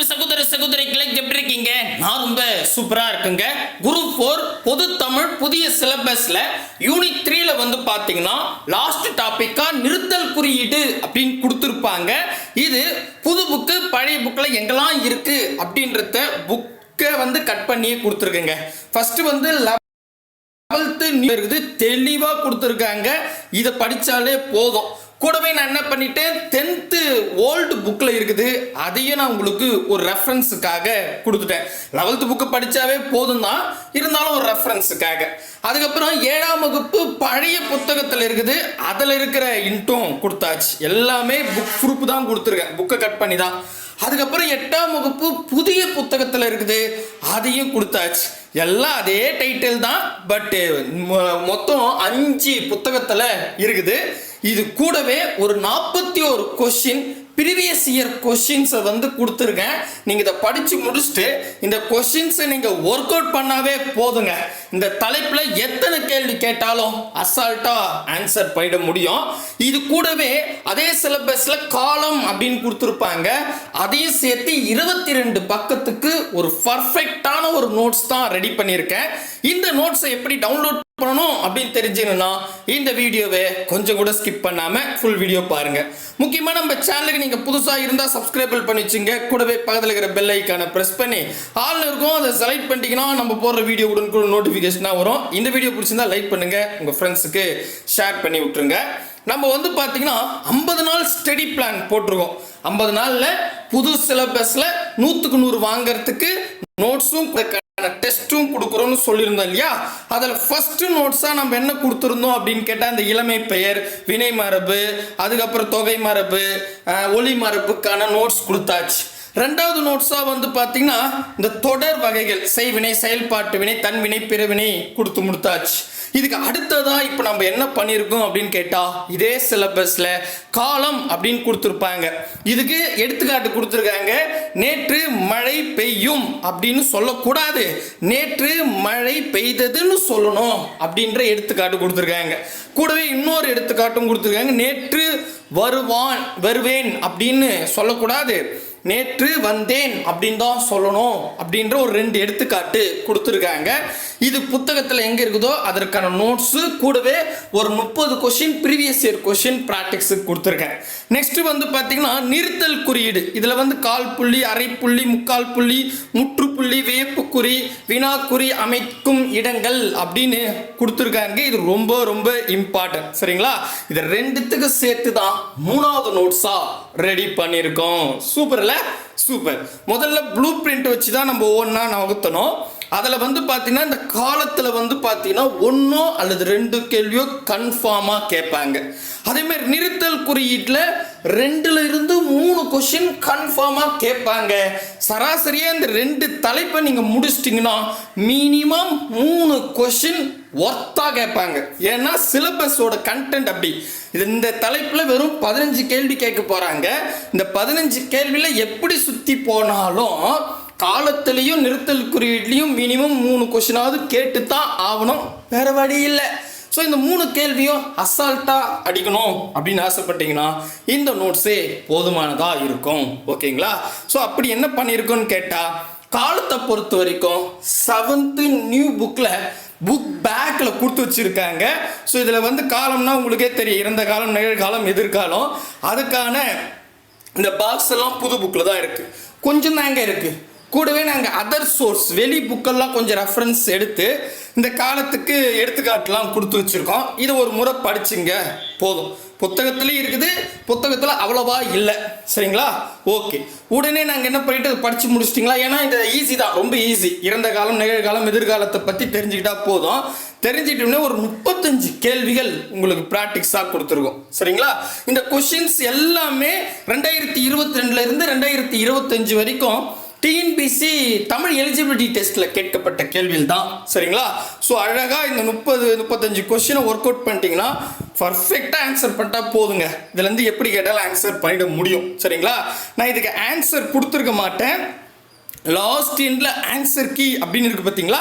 அன்பு சகோதர சகோதரிகளை எப்படி இருக்கீங்க நான் ரொம்ப சூப்பரா இருக்குங்க. குரு ஃபோர் பொது தமிழ் புதிய சிலபஸ்ல யூனிட் த்ரீல வந்து பாத்தீங்கன்னா லாஸ்ட் டாபிக்கா நிறுத்தல் குறியீடு அப்படின்னு கொடுத்துருப்பாங்க. இது புது புக்கு பழைய புக்கில் எங்கெல்லாம் இருக்கு அப்படின்றத புக்கை வந்து கட் பண்ணியே கொடுத்துருக்குங்க. ஃபர்ஸ்ட் வந்து லெவல்த்து இருக்குது தெளிவாக கொடுத்துருக்காங்க. இதை படித்தாலே போதும். கூடவே நான் என்ன பண்ணிட்டேன்? டென்த்து ஓல்டு புக்கில் இருக்குது. அதையும் நான் உங்களுக்கு ஒரு ரெஃபரன்ஸுக்காக கொடுத்துட்டேன். லெவல்த்து புக்கு படித்தாவே போதும் தான் இருந்தாலும் ஒரு ரெஃபரன்ஸுக்காக அதுக்கப்புறம் ஏழாம் வகுப்பு பழைய புத்தகத்தில் இருக்குது. அதில் இருக்கிற இன்ட்டும் கொடுத்தாச்சு. எல்லாமே புக் ப்ரூஃப் தான் கொடுத்துருக்கேன். புக்கை கட் பண்ணி தான் அதுக்கப்புறம் எட்டாம் வகுப்பு புதிய புத்தகத்தில் இருக்குது. அதையும் கொடுத்தாச்சு. எல்லாம் அதே டைட்டில் தான். பட்டு மொத்தம் அஞ்சு புத்தகத்தில் இருக்குது. இது கூடவே ஒரு நாற்பத்தி ஒரு கொஷின் ப்ரீவியஸ் இயர் கொஷின்ஸை வந்து கொடுத்துருக்கேன். நீங்கள் இதை படித்து முடிச்சுட்டு இந்த கொஷின்ஸை நீங்கள் ஒர்க் அவுட் பண்ணாவே போதுங்க. இந்த தலைப்பில் எத்தனை கேள்வி கேட்டாலும் அசால்ட்டாக ஆன்சர் பண்ணிட முடியும். இது கூடவே அதே சிலபஸில் காலம் அப்படின்னு கொடுத்துருப்பாங்க. அதையும் சேர்த்து இருபத்தி ரெண்டு பக்கத்துக்கு ஒரு பர்ஃபெக்டான ஒரு நோட்ஸ் தான் ரெடி பண்ணியிருக்கேன். இந்த நோட்ஸை எப்படி டவுன்லோட் பண்ணணும் அப்படின்னு தெரிஞ்சுக்கணும்னா இந்த வீடியோவை கொஞ்சம் கூட ஸ்கிப் பண்ணாம ஃபுல் வீடியோ பாருங்க. முக்கியமா நம்ம சேனலுக்கு நீங்க புதுசா இருந்தா சப்ஸ்கிரைபிள் பண்ணி வச்சுங்க. கூடவே பக்கத்தில் இருக்கிற பெல் ஐக்கானை பிரஸ் பண்ணி ஆள் இருக்கும் அதை செலக்ட் பண்ணிட்டீங்கன்னா நம்ம போடுற வீடியோ உடனுக்குடன் நோட்டிஃபிகேஷனாக வரும். இந்த வீடியோ பிடிச்சிருந்தா லைக் பண்ணுங்க. உங்க ஃப்ரெண்ட்ஸுக்கு ஷேர் பண்ணி விட்டுருங்க. நம்ம வந்து பார்த்தீங்கன்னா ஐம்பது நாள் ஸ்டடி பிளான் போட்டிருக்கோம். ஐம்பது நாளில் புது சிலபஸில் நூற்றுக்கு நூறு வாங்குறதுக்கு நோட்ஸும் டெஸ்ட்டும் கொடுக்குறோம்னு சொல்லியிருந்தோம் இல்லையா? அதில் ஃபஸ்ட்டு நோட்ஸாக நம்ம என்ன கொடுத்துருந்தோம் அப்படின்னு கேட்டால் அந்த இளமை பெயர் வினை மரபு அதுக்கப்புறம் தொகை மரபு அஹ், ஒளி மரபுக்கான நோட்ஸ் கொடுத்தாச்சு. ரெண்டாவது நோட்ஸாக வந்து பார்த்தீங்கன்னா இந்த தொடர் வகைகள் செய்வினை செயல்பாட்டு வினை தன்வினை பிறவினை கொடுத்து முடித்தாச்சு. இதுக்கு அடுத்ததாக இப்போ நம்ம என்ன பண்ணியிருக்கோம் அப்படின்னு கேட்டால் இதே சிலபஸில் காலம் அப்படின்னு கொடுத்துருப்பாங்க. இதுக்கு எடுத்துக்காட்டு கொடுத்துருக்காங்க நேற்று மழை பெய்யும் அப்படின்னு சொல்லக்கூடாது. நேற்று மழை பெய்ததுன்னு சொல்லணும் அப்படின்ற எடுத்துக்காட்டு கொடுத்துருக்காங்க. கூடவே இன்னொரு எடுத்துக்காட்டும் கொடுத்துருக்காங்க நேற்று வருவான் வருவேன் அப்படின்னு சொல்லக்கூடாது. நேற்று வந்தேன் அப்படின்னு தான் சொல்லணும் அப்படின்ற ஒரு ரெண்டு எடுத்துக்காட்டு கொடுத்துருக்காங்க. இது புத்தகத்தில் எங்கே இருக்குதோ அதற்கான நோட்ஸு கூடவே ஒரு முப்பது கொஷின் ப்ரீவியஸ் இயர் கொஷின் ப்ராக்டிக்ஸுக்கு கொடுத்துருக்கேன். நெக்ஸ்ட்டு வந்து பார்த்தீங்கன்னா நிறுத்தல் குறியீடு. இதில் வந்து கால் புள்ளி அரை புள்ளி முக்கால் புள்ளி முற்றுப்புள்ளி வேப்புக்குறி வினாக்குறி அமைக்கும் இடங்கள் அப்படின்னு கொடுத்துருக்காங்க. இது ரொம்ப ரொம்ப இம்பார்ட்டன்ட் சரிங்களா? இது ரெண்டுத்துக்கு சேர்த்து தான் மூணாவது நோட்ஸாக ரெடி பண்ணியிருக்கோம். சூப்பரில் சூப்பர் முதல்ல ப்ளூ பிரிண்ட் வச்சு தான் நம்ம ஒவ்வொன்றா நகர்த்தணும் அதில் வந்து பார்த்தீங்கன்னா இந்த காலத்தில் வந்து பார்த்தீங்கன்னா ஒன்றோ அல்லது ரெண்டு கேள்வியோ கன்ஃபார்மாக கேட்பாங்க. அதேமாதிரி நிறுத்தல் குறியீட்டில் ரெண்டுல இருந்து மூணு கொஷின் கன்ஃபார்மாக கேட்பாங்க. சராசரியாக இந்த ரெண்டு தலைப்பை நீங்கள் முடிச்சிட்டிங்கன்னா மினிமம் மூணு கொஷின் ஒர்த்தாக கேட்பாங்க. ஏன்னா சிலபஸோட கண்டென்ட் அப்படி. இது இந்த தலைப்பில் வெறும் பதினஞ்சு கேள்வி கேட்க போகிறாங்க இந்த பதினஞ்சு கேள்வியில் எப்படி சுற்றி போனாலும் காலத்திலையும் நிறுத்தல் குறியீட்லையும் மினிமம் மூணு கொஷினாவது கேட்டு தான் ஆகணும். வேறு வழி இல்லை. ஸோ இந்த மூணு கேள்வியும் அசால்ட்டாக அடிக்கணும் அப்படின்னு ஆசைப்பட்டீங்கன்னா இந்த நோட்ஸே போதுமானதாக இருக்கும். ஓகேங்களா? ஸோ அப்படி என்ன பண்ணியிருக்கோன்னு கேட்டால் காலத்தை பொறுத்த வரைக்கும் செவன்த்து நியூ புக்கில் புக் பேக்கில் கொடுத்து வச்சுருக்காங்க. ஸோ இதில் வந்து காலம்னா உங்களுக்கே தெரியும். இறந்த காலம் நிகழ்காலம் எதிர்காலம். அதுக்கான இந்த பாக்ஸ் எல்லாம் புது புக்கில் தான் இருக்குது கொஞ்சம் தாங்க இருக்குது கூடவே நாங்கள் அதர் சோர்ஸ் வெளி புக்கெல்லாம் கொஞ்சம் ரெஃபரன்ஸ் எடுத்து இந்த காலத்துக்கு எடுத்துக்காட்டுலாம் கொடுத்து வச்சுருக்கோம். இதை ஒரு முறை படிச்சுங்க. போதும். புத்தகத்துலேயும் இருக்குது. புத்தகத்தில் அவ்வளோவா இல்லை. சரிங்களா? ஓகே. உடனே நாங்கள் என்ன பண்ணிட்டு அதை படித்து முடிச்சிட்டிங்களா? ஏன்னா இது ஈஸி தான். ரொம்ப ஈஸி இறந்த காலம் நிகழ்காலம் எதிர்காலத்தை பற்றி தெரிஞ்சுக்கிட்டா போதும். தெரிஞ்சிட்டோம்னா ஒரு முப்பத்தஞ்சு கேள்விகள் உங்களுக்கு ப்ராக்டிக்ஸாக கொடுத்துருக்கோம். சரிங்களா? இந்த கொஷின்ஸ் எல்லாமே ரெண்டாயிரத்தி இருபத்தி ரெண்டுலேருந்து ரெண்டாயிரத்தி இருபத்தஞ்சு வரைக்கும் டிஎன்பிசி தமிழ் எலிஜிபிலிட்டி டெஸ்ட்டில் கேட்கப்பட்ட கேள்வியில் தான் சரிங்களா? ஸோ அழகாக இந்த முப்பது முப்பத்தஞ்சு கொஸ்டினை ஒர்க் அவுட் பண்ணிட்டீங்கன்னா பர்ஃபெக்டாக ஆன்சர் பண்ணிட்டா போதுங்க. இதுலேருந்து எப்படி கேட்டாலும் ஆன்சர் பண்ணிட முடியும் சரிங்களா? நான் இதுக்கு ஆன்சர் கொடுத்துருக்க மாட்டேன். லாஸ்ட் எண்டில் ஆன்சர் கீ அப்படின்னு இருக்கு பார்த்தீங்களா?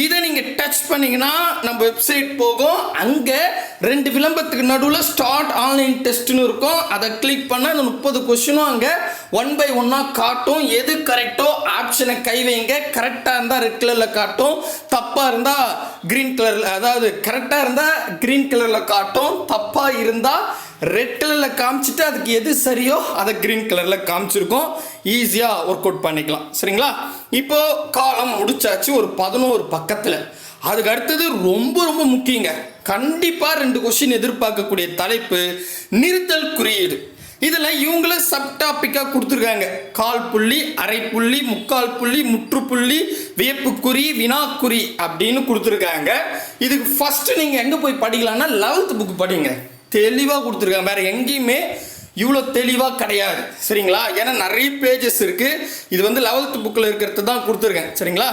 இதை நீங்கள் டச் பண்ணீங்கன்னா நம்ம வெப்சைட் போகும். அங்கே ரெண்டு விளம்பரத்துக்கு நடுவில் ஸ்டார்ட் ஆன்லைன் டெஸ்ட்னு இருக்கும். அதை கிளிக் பண்ணால் அந்த முப்பது கொஷினும் அங்கே ஒன் பை ஒன்னாக காட்டும். எது கரெக்டோ ஆப்ஷனை கை வைங்க. கரெக்டாக இருந்தால் ரெட் கலரில் காட்டும். தப்பாக இருந்தால் க்ரீன் கலரில் அதாவது கரெக்டாக இருந்தால் க்ரீன் கலரில் காட்டும். தப்பாக இருந்தால் ரெட் கலரில் காமிச்சிட்டு அதுக்கு எது சரியோ அதை க்ரீன் கலரில் காமிச்சிருக்கோம். ஈஸியாக ஒர்க் அவுட் பண்ணிக்கலாம். சரிங்களா? இப்போ காலம் முடிச்சாச்சு ஒரு பதினோரு பக்கத்தில். அதுக்கு அடுத்தது ரொம்ப ரொம்ப முக்கியங்க. கண்டிப்பாக ரெண்டு கொஷின் எதிர்பார்க்கக்கூடிய தலைப்பு நிறுத்தல் குறியீடு. இதில் இவங்கள சப் டாப்பிக்காக கொடுத்துருக்காங்க. கால் புள்ளி அரை புள்ளி முக்கால் புள்ளி முற்றுப்புள்ளி வியப்புக்குறி வினாக்குறி அப்படின்னு கொடுத்துருக்காங்க. இதுக்கு ஃபஸ்ட்டு நீங்கள் எங்கே போய் படிக்கலாம்னா லெவல்த் புக் படிங்க. தெளிவாக கொடுத்துருக்காங்க. வேறு எங்கேயுமே இவ்வளோ தெளிவாக கிடையாது. சரிங்களா? ஏன்னா நிறைய பேஜஸ் இருக்குது இது வந்து லெவல்த் புக்கில் இருக்கிறது தான் கொடுத்துருக்கேன். சரிங்களா?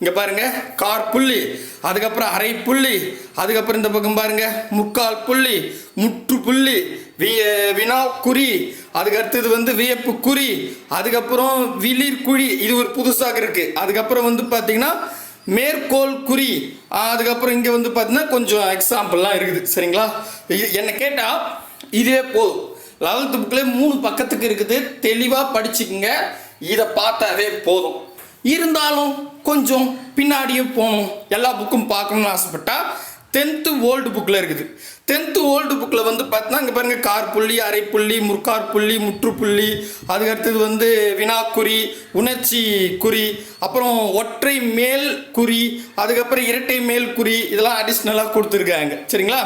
இங்கே பாருங்க. கார் புள்ளி அதுக்கப்புறம் அரை புள்ளி அதுக்கப்புறம் இந்த பக்கம் பாருங்கள் முக்கால் புள்ளி முற்று புள்ளி வி வினா குறி அதுக்கு அடுத்தது வந்து வியப்பு குறி அதுக்கப்புறம் விளிர் குழி இது ஒரு புதுசாக இருக்குது அதுக்கப்புறம் வந்து பார்த்திங்கன்னா மேற்கோள் குறி அதுக்கப்புறம் இங்கே வந்து பார்த்தீங்கன்னா கொஞ்சம் எக்ஸாம்பிள்லாம் இருக்குது. சரிங்களா? என்னை கேட்டால் இதே போதும். லெவல்த்து புக்கில் மூணு பக்கத்துக்கு இருக்குது. தெளிவாக படிச்சுக்குங்க. இதை பார்த்தாவே போதும். இருந்தாலும் கொஞ்சம் பின்னாடியும் போகணும். எல்லா புக்கும் பார்க்கணும்னு ஆசைப்பட்டால் டென்த்து ஓல்டு புக்கில் இருக்குது. டென்த்து ஓல்டு புக்கில் வந்து பார்த்தீங்கன்னா இங்கே பாருங்கள் கார் புள்ளி அரை புள்ளி முற்கார் புள்ளி முற்றுப்புள்ளி அதுக்கு அடுத்தது வந்து வினாக்குறி உணர்ச்சி குறி அப்புறம் ஒற்றை மேல் குறி அதுக்கப்புறம் இரட்டை மேல் குறி இதெல்லாம் அடிஷ்னலாக கொடுத்துருக்காங்க. சரிங்களா?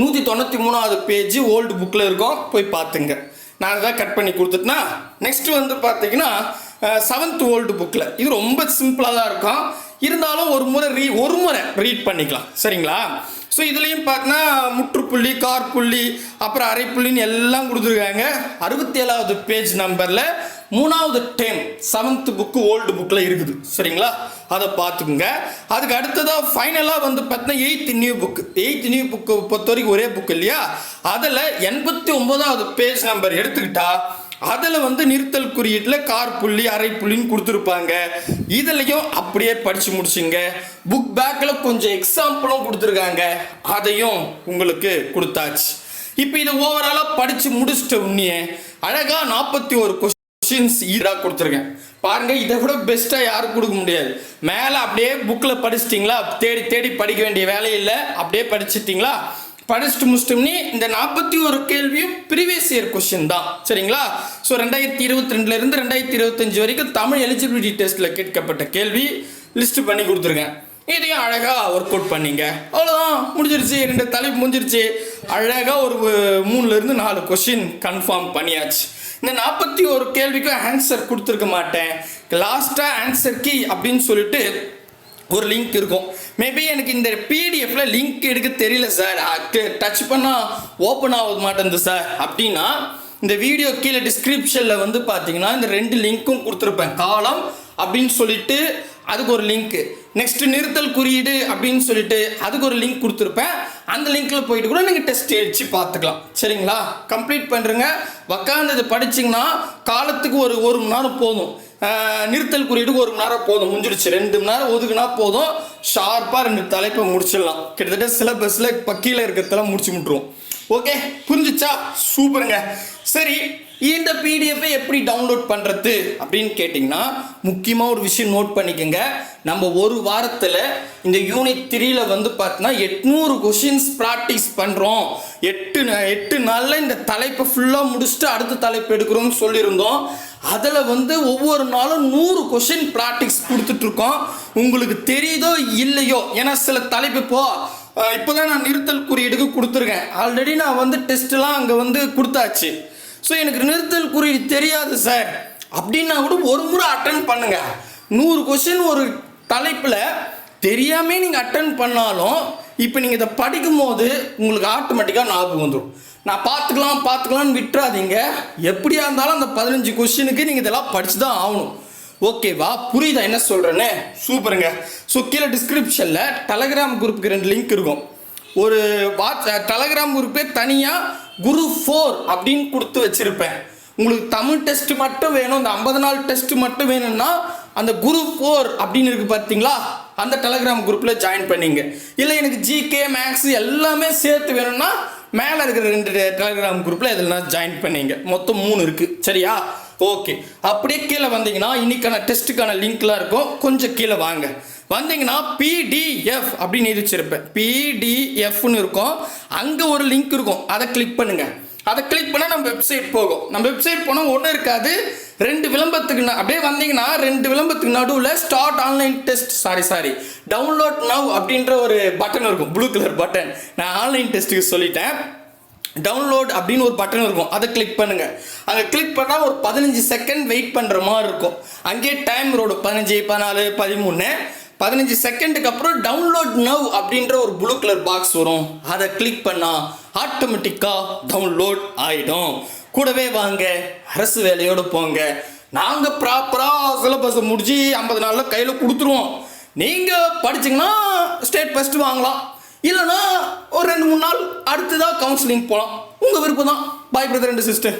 நூற்றி தொண்ணூற்றி மூணாவது பேஜ் ஓல்டு புக்கில் இருக்கும். போய் பார்த்துங்க நான் தான் கட் பண்ணி கொடுத்துட்டேன்னா நெக்ஸ்ட் வந்து பார்த்தீங்கன்னா செவன்த் ஓல்டு புக்கில் இது ரொம்ப சிம்பிளாக தான் இருக்கும். இருந்தாலும் ஒரு முறை ரீ ஒரு முறை ரீட் பண்ணிக்கலாம். சரிங்களா? ஸோ இதுலேயும் பார்த்தீங்கன்னா முற்றுப்புள்ளி கார் புள்ளி அப்புறம் அரை புள்ளின்னு எல்லாம் கொடுத்துருக்காங்க. அறுபத்தி ஏழாவது பேஜ் நம்பரில் மூணாவது டேம் செவன்த்து புக்கு ஓல்டு புக்கில் இருக்குது. சரிங்களா? அதை பார்த்துக்குங்க. அதுக்கு அடுத்ததாக ஃபைனலாக வந்து பார்த்தீங்கன்னா eighth new book eighth new book பொறுத்த வரைக்கும் ஒரே புக் இல்லையா? அதில் எண்பத்தி ஒம்போதாவது பேஜ் நம்பர் எடுத்துக்கிட்டால் அதில் வந்து நிறுத்தல் குறியீட்டில் கார் புள்ளி அரை புள்ளின்னு கொடுத்துருப்பாங்க. இதுலையும் அப்படியே படித்து முடிச்சுங்க. புக் பேக்கில் கொஞ்சம் எக்ஸாம்பிளும் கொடுத்துருக்காங்க. அதையும் உங்களுக்கு கொடுத்தாச்சு. இப்போ இதை ஓவராலாக படித்து முடிச்சிட்ட உடனே அழகாக நாற்பத்தி ஒரு கொஸ்டின்ஸ் ஈராக கொடுத்துருக்கேன். பாருங்க இதை விட பெஸ்ட்டாக யாரும் கொடுக்க முடியாது. மேலே அப்படியே புக்கில் படிச்சிட்டிங்களா? தேடி தேடி படிக்க வேண்டிய வேலையில்லை அப்படியே படிச்சிட்டிங்களா? படிச்சுட்டு முடிச்சிட்டோம்னே இந்த நாற்பத்தி ஒரு கேள்வியும் ப்ரீவியஸ் இயர் கொஸ்டின் தான். சரிங்களா? ஸோ ரெண்டாயிரத்தி இருபத்தி ரெண்டுலேருந்து ரெண்டாயிரத்தி இருபத்தஞ்சு வரைக்கும் தமிழ் எலிஜிபிலிட்டி டெஸ்ட்டில் கேட்கப்பட்ட கேள்வி லிஸ்ட் பண்ணி கொடுத்துருக்கேன். இதையும் அழகாக ஒர்க் அவுட் பண்ணிங்க. அவ்வளோதான் முடிஞ்சிருச்சு. ரெண்டு தலைப்பு முடிஞ்சிருச்சு. அழகாக ஒரு மூணுலேருந்து நாலு கொஷின் கன்ஃபார்ம் பண்ணியாச்சு. இந்த நாற்பத்தி ஒரு கேள்விக்கும் ஆன்சர் கொடுத்துருக்க மாட்டேன். லாஸ்ட்டாக ஆன்சர் கீ அப்படின்னு சொல்லிட்டு ஒரு லிங்க் இருக்கும். மேபி எனக்கு இந்த பிடிஎஃப்ல லிங்க் எடுக்க தெரியல சார் டச் பண்ணால் ஓப்பன் ஆக மாட்டேங்குது சார் அப்படின்னா இந்த வீடியோ கீழே டிஸ்கிரிப்ஷனில் வந்து பார்த்தீங்கன்னா இந்த ரெண்டு லிங்க்கும் கொடுத்துருப்பேன். காலம் அப்படின்னு சொல்லிட்டு அதுக்கு ஒரு லிங்க்கு நெக்ஸ்ட் நிறுத்தல் குறியீடு அப்படின்னு சொல்லிட்டு அதுக்கு ஒரு லிங்க் கொடுத்துருப்பேன். அந்த லிங்க்ல போயிட்டு கூட நீங்கள் டெஸ்ட் அடிச்சு பார்த்துக்கலாம். சரிங்களா? கம்ப்ளீட் பண்ணுறங்க உக்காந்து படிச்சிங்கன்னா காலத்துக்கு ஒரு ஒரு மணி நேரம் போதும். நிறுத்தல் குறியீடுக்கு ஒரு மணி நேரம் போதும். முடிஞ்சிருச்சு. ரெண்டு மணி நேரம் ஒதுக்குனா போதும். ஷார்ப்பாக ரெண்டு தலைப்பை முடிச்சிடலாம். கிட்டத்தட்ட சிலபஸில் இப்போ கீழே இருக்கிறதெல்லாம் முடிச்சு முட்டுருவோம் ஓகே? புரிஞ்சுச்சா? சூப்பருங்க. சரி இந்த பிடிஎஃப்பை எப்படி டவுன்லோட் பண்ணுறது அப்படின்னு கேட்டிங்கன்னா முக்கியமாக ஒரு விஷயம் நோட் பண்ணிக்கோங்க. நம்ம ஒரு வாரத்தில் இந்த யூனிட் த்ரீல வந்து பார்த்தீங்கன்னா எட்நூறு கொஷின்ஸ் ப்ராக்டிஸ் பண்ணுறோம் எட்டு எட்டு நாளில் இந்த தலைப்பை ஃபுல்லாக முடிச்சுட்டு அடுத்த தலைப்பு எடுக்கிறோம்னு சொல்லியிருந்தோம். அதில் வந்து ஒவ்வொரு நாளும் நூறு கொஷின் ப்ராக்டிஸ் கொடுத்துட்ருக்கோம். உங்களுக்கு தெரியுதோ இல்லையோ? ஏன்னா சில தலைப்பு இப்போ இப்போ இப்போதான் நான் நிறுத்தல் குறியீடுக்கு கொடுத்துருக்கேன். ஆல்ரெடி நான் வந்து டெஸ்ட்லாம் அங்கே வந்து கொடுத்தாச்சு. ஸோ எனக்கு நிறுத்தல் குறியீடு தெரியாது சார் அப்படின்னா கூட ஒரு முறை அட்டன் பண்ணுங்க. நூறு கொஷின் ஒரு தலைப்பில் தெரியாமே நீங்கள் அட்டன் பண்ணாலும் இப்போ நீங்கள் இதை படிக்கும்போது உங்களுக்கு ஆட்டோமேட்டிக்காக ஞாபகம் வந்துடும் நான் பார்த்துக்கலாம் பார்த்துக்கலாம்னு விட்டுறாதீங்க. எப்படியா இருந்தாலும் அந்த பதினஞ்சு கொஷினுக்கு நீங்கள் இதெல்லாம் படித்து தான் ஆகணும் ஓகேவா புரியுதா? என்ன சொல்கிறேன்னு சூப்பருங்க. ஸோ கீழே டிஸ்கிரிப்ஷனில் டெலகிராம் குரூப்புக்கு ரெண்டு லிங்க் இருக்கும். ஒரு வாட்ஸ் டெலகிராம் குரூப்பே தனியாக குரு ஃபோர் அப்படின்னு கொடுத்து வச்சுருப்பேன். உங்களுக்கு தமிழ் டெஸ்ட் மட்டும் வேணும். இந்த ஐம்பது நாள் டெஸ்ட் மட்டும் வேணும்னா அந்த குரு ஃபோர் அப்படின்னு இருக்கு பார்த்தீங்களா? அந்த டெலகிராம் குரூப்பில் ஜாயின் பண்ணிங்க. இல்லை எனக்கு ஜிகே மேக்ஸ் எல்லாமே சேர்த்து வேணும்னா மேலே இருக்கிற ரெண்டு டெலகிராம் குரூப்பில் எதுனா ஜாயின் பண்ணிங்க. மொத்தம் மூணு இருக்குது சரியா? ஓகே அப்படியே கீழே வந்தீங்கன்னா இன்னைக்கான டெஸ்ட்டுக்கான லிங்க்லாம் இருக்கும். கொஞ்சம் கீழே வாங்க. வந்தீங்கன்னா பிடிஎஃப் அப்படின்னு வச்சிருப்பேன். பிடிஎஃப்னு இருக்கும். அங்கே ஒரு லிங்க் இருக்கும். அதை கிளிக் பண்ணுங்க. அதை கிளிக் பண்ணால் நம்ம வெப்சைட் போகும். நம்ம வெப்சைட் போனால் ஒன்றும் இருக்காது. ரெண்டு விளம்பரத்துக்கு அப்படியே வந்தீங்கன்னா ரெண்டு விளம்பரத்துக்கு நடுவில் start online test sorry sorry download now அப்படின்ற ஒரு பட்டன் இருக்கும். ப்ளூ கலர் பட்டன் நான் ஆன்லைன் டெஸ்ட்டுக்கு சொல்லிட்டேன். டவுன்லோட் அப்படின்னு ஒரு பட்டன் இருக்கும். அதை கிளிக் பண்ணுங்க. அங்கே கிளிக் பண்ணால் ஒரு பதினஞ்சு செகண்ட் வெயிட் பண்ணுற மாதிரி இருக்கும். அங்கேயே டைம் ரோடு பதினஞ்சு பதினாலு பதிமூணு. பதினஞ்சு செகண்டுக்கு அப்புறம் டவுன்லோட் நவ் அப்படின்ற ஒரு ப்ளூ கலர் பாக்ஸ் வரும். அதை கிளிக் பண்ணால் ஆட்டோமேட்டிக்காக டவுன்லோட் ஆகிடும் கூடவே வாங்க அரசு வேலையோடு போங்க. நாங்கள் ப்ராப்பராக சிலபஸை முடிச்சு ஐம்பது நாளில் கையில் கொடுத்துருவோம். நீங்கள் படிச்சிங்கன்னா ஸ்டேட் ஃபஸ்ட்டு வாங்கலாம். இல்லைன்னா ஒரு ரெண்டு மூணு நாள் அடுத்ததாக கவுன்சிலிங் போகலாம் உங்கள் விருப்பம் தான் பாய் பிரதர் ரெண்டு சிஸ்டர்